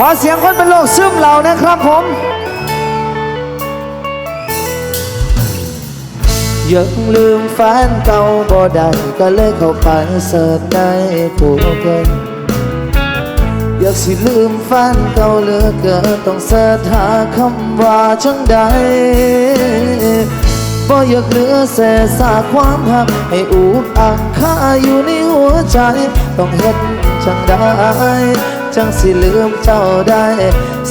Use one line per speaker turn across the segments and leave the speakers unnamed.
ขอเสียงคนเป็นโรคซึมเหล่านะครับผม ยังลืมแฟนเก่าบ่ได้ก็เลยเข้าไปเสิร์ชใน Google อยากสิลืมแฟนเก่าเหลือเกินต้องเสิร์ชหาคำว่าจังใดบ่อยากเหลือเศษซากความหัก ให้อูดอังคาอยู่ในหัวใจ ต้องเฮ็ดจังได้ จังสิลืมเจ้าได้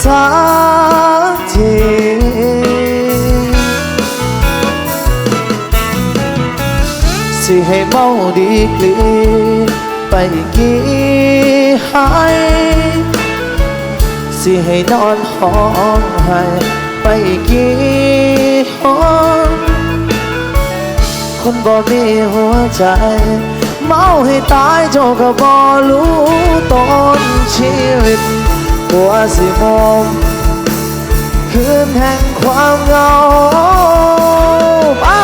สักทีสิให้เมาดีกลีไปกี่หายสิให้นอนห้องไห้ไปกี่ห้องคนบ่มีหัวใจ เมาให้ตายเจ้าก็บ่รู้ต้นชีวิตกัวสิมองคืนแห่งความเหงาเอ้า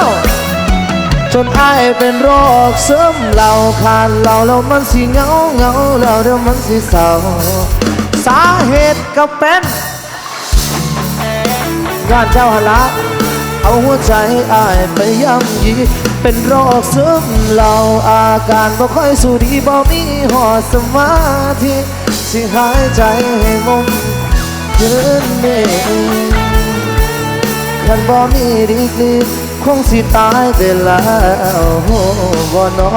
จนไอเป็นโรคซึมเหล่าขาดเหล่าแล้วมันสิเหงาเหงาแล้วเดี๋ยวมันสิเศร้าสาเหตุก็เป็นย้อนเจ้าหนละเอาหัวใจอายไปย่ำยี เป็นโรคซึมเหล่าอาการบ่ค่อยสู้ดีบ่มีหอดสมาธิสิหายใจให้มงยืนเน่คันบ่มีดีกรีคงสิตายไปแล้วบ่นอ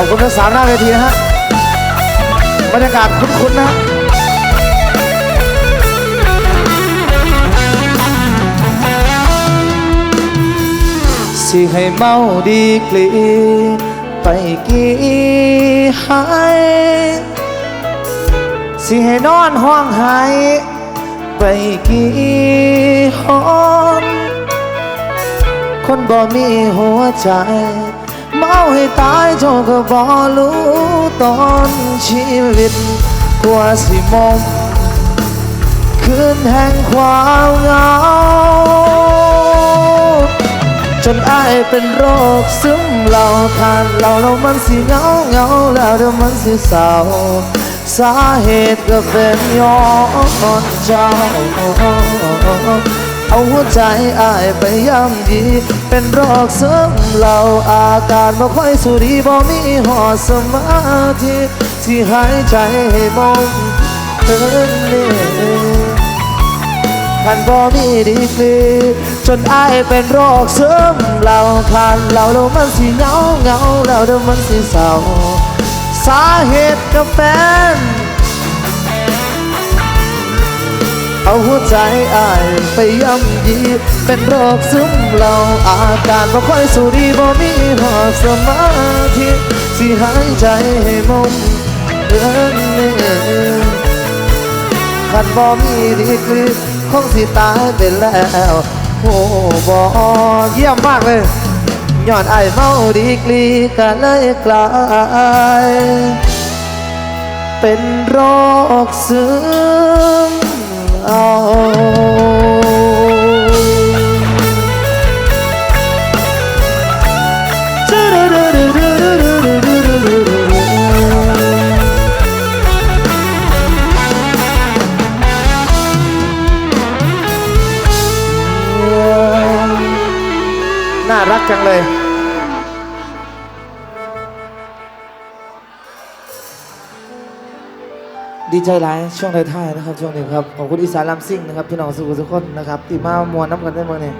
อบคุณทั้งสามหน้าเวทีนะฮะบรรยากาศคุ้นๆนะฮะสิให้เมาดีกลีไปกี่หายสิให้นอนห้องไห้ไปกี่ห้องคนบ่มีหัวใจ เมาให้ตายเจ้าก็บ่รู้ตอนชีวิตกว่าสิมองคืนแห่งความเหงา จนอายเป็นโรคซึมเหล่าทานเหล่าแล้วมันสิเหงาเหงาแล้วเดี๋ยวมันสิเศร้าสาเหตุก็เป็นย้อนเจ้า เอาหัวใจอายไปย่ำยีเป็นโรคซึมเหล่าอาการบ่ค่อยสู้ดีบ่มีหอดสมาธิที่หายใจให้มองเธอเนี่คันบ่มีดีกรีจนอายเป็นโรคซึมเหล่าคันเหล่าแล้วมันสิเหงาเหงาแล้วเดี๋ยวมันสิเศร้า สาเหตุก็เป็น เอาหัวใจอายไปย่ำยี เป็นโรคซึมเหล่าอาการบ่ค่อยสู้ดีบ่มีหอดสมาธิสิหายใจให้มงเดินเน่คันบ่มีดีกรีคงสิตายไปแล้วโอ้บ่เยี่ยมมากเลยย้อนไอายเมาดีกรีก็เลยกลายเป็นโรคซึม น่ารักจังเลย ดีใจหลายช่วงท้ายๆนะครับ ช่วงนี้ครับขอบคุณอีสานลำซิ่งนะครับพี่น้องสุขุสุขคนนะครับที่มามวนน้ำกันได้เมื่อนี้